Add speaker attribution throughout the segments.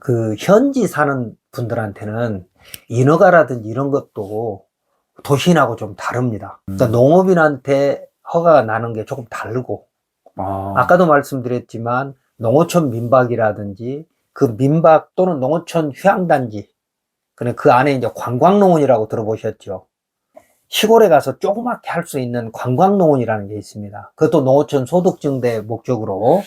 Speaker 1: 그 현지 사는 분들한테는 인허가라든지 이런 것도 도시인하고 좀 다릅니다. 그러니까 농업인한테 허가가 나는 게 조금 다르고
Speaker 2: 아,
Speaker 1: 아까도 말씀드렸지만 농어촌 민박이라든지 그 민박 또는 농어촌 휴양단지 그래 그 안에 이제 관광농원이라고 들어보셨죠. 시골에 가서 조그맣게 할 수 있는 관광농원이라는 게 있습니다. 그것도 농어촌 소득증대 목적으로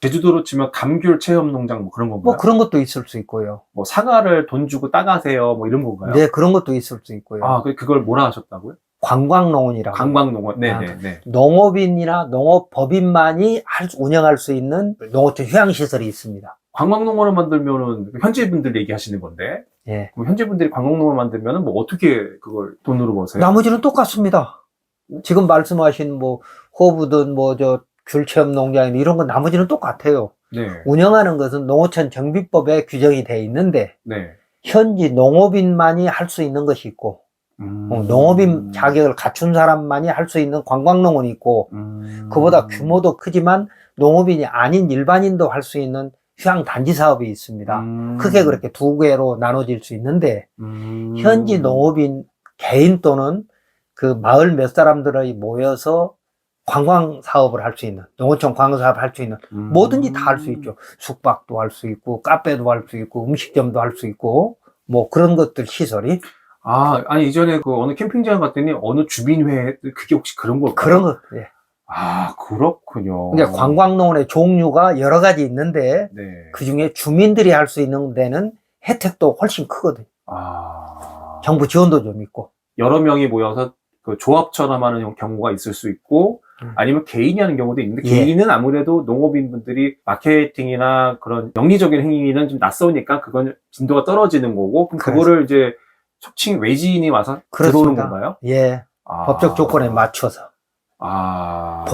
Speaker 2: 제주도로 치면 감귤 체험 농장 뭐 그런 건가요?
Speaker 1: 뭐 그런 것도 있을 수 있고요.
Speaker 2: 뭐 사과를 돈 주고 따가세요 뭐 이런 건가요?
Speaker 1: 네, 그런 것도 있을 수 있고요.
Speaker 2: 아, 그- 그걸 뭐라 하셨다고요?
Speaker 1: 관광농원이라고.
Speaker 2: 관광농원. 네,
Speaker 1: 아.
Speaker 2: 네, 네.
Speaker 1: 농업인이나 농업법인만이 할 수- 운영할 수 있는 농어촌 휴양시설이 있습니다.
Speaker 2: 관광농원을 만들면은 현지 분들 얘기하시는 건데.
Speaker 1: 예.
Speaker 2: 그럼 현지 분들이 관광농원 만들면은 뭐 어떻게 그걸 돈으로 버세요?
Speaker 1: 나머지는 똑같습니다. 지금 말씀하신 뭐 호부든 뭐 저 귤체험 농장 이런 건 나머지는 똑같아요.
Speaker 2: 네,
Speaker 1: 운영하는 것은 농어촌 정비법에 규정이 돼 있는데
Speaker 2: 네.
Speaker 1: 현지 농업인만이 할 수 있는 것이 있고
Speaker 2: 음.
Speaker 1: 어, 농업인 자격을 갖춘 사람만이 할 수 있는 관광농원이 있고
Speaker 2: 음.
Speaker 1: 그보다 규모도 크지만 농업인이 아닌 일반인도 할 수 있는 휴양 단지 사업이 있습니다.
Speaker 2: 음.
Speaker 1: 크게 그렇게 두 개로 나눠질 수 있는데
Speaker 2: 음.
Speaker 1: 현지 농업인 개인 또는 그 마을 몇 사람들이 모여서 관광 사업을 할 수 있는 농어촌 관광 사업을 할수 있는
Speaker 2: 음.
Speaker 1: 뭐든지 다 할 수 있죠. 숙박도 할 수 있고 카페도 할 수 있고 음식점도 할 수 있고 뭐 그런 것들 시설이
Speaker 2: 아, 아니 이전에 그 어느 캠핑장 갔더니 어느 주민회 그게 혹시 그런 걸까요?
Speaker 1: 그런 것. 예.
Speaker 2: 아, 그렇군요.
Speaker 1: 그러니까 관광농원의 종류가 여러 가지 있는데
Speaker 2: 네.
Speaker 1: 그 중에 주민들이 할 수 있는 데는 혜택도 훨씬 크거든요.
Speaker 2: 아.
Speaker 1: 정부 지원도 좀 있고.
Speaker 2: 여러 명이 모여서 그 조합처럼 하는 경우가 있을 수 있고
Speaker 1: 음.
Speaker 2: 아니면 개인이 하는 경우도 있는데
Speaker 1: 예.
Speaker 2: 개인은 아무래도 농업인 분들이 마케팅이나 그런 영리적인 행위는 좀 낯서니까 그건 진도가 떨어지는 거고 그럼. 그거를 이제 속칭 외지인이 와서 들어오는
Speaker 1: 그렇습니다.
Speaker 2: 건가요?
Speaker 1: 예.
Speaker 2: 아.
Speaker 1: 법적 조건에 맞춰서.
Speaker 2: 아.